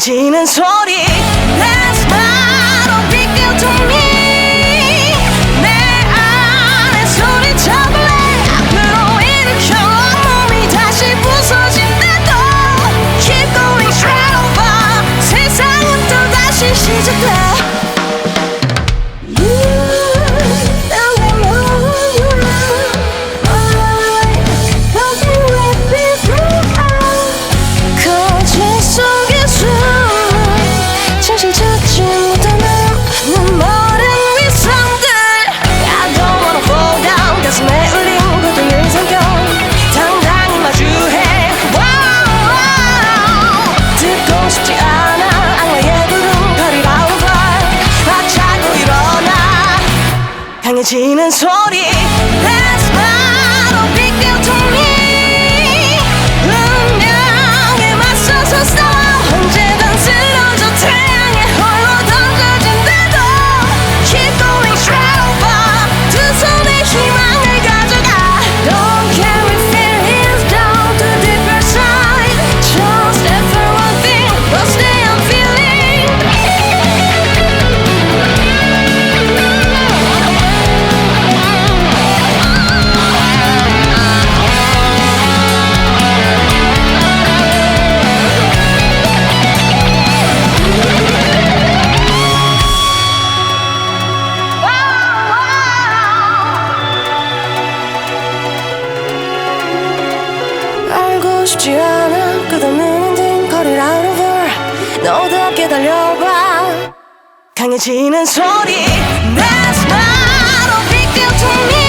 강해지는 소리. 강해지는 소리. 싶지 않아 끝없는 딩거릴 out of her 너답게 달려봐 강해지는 소리 That's not a big deal to me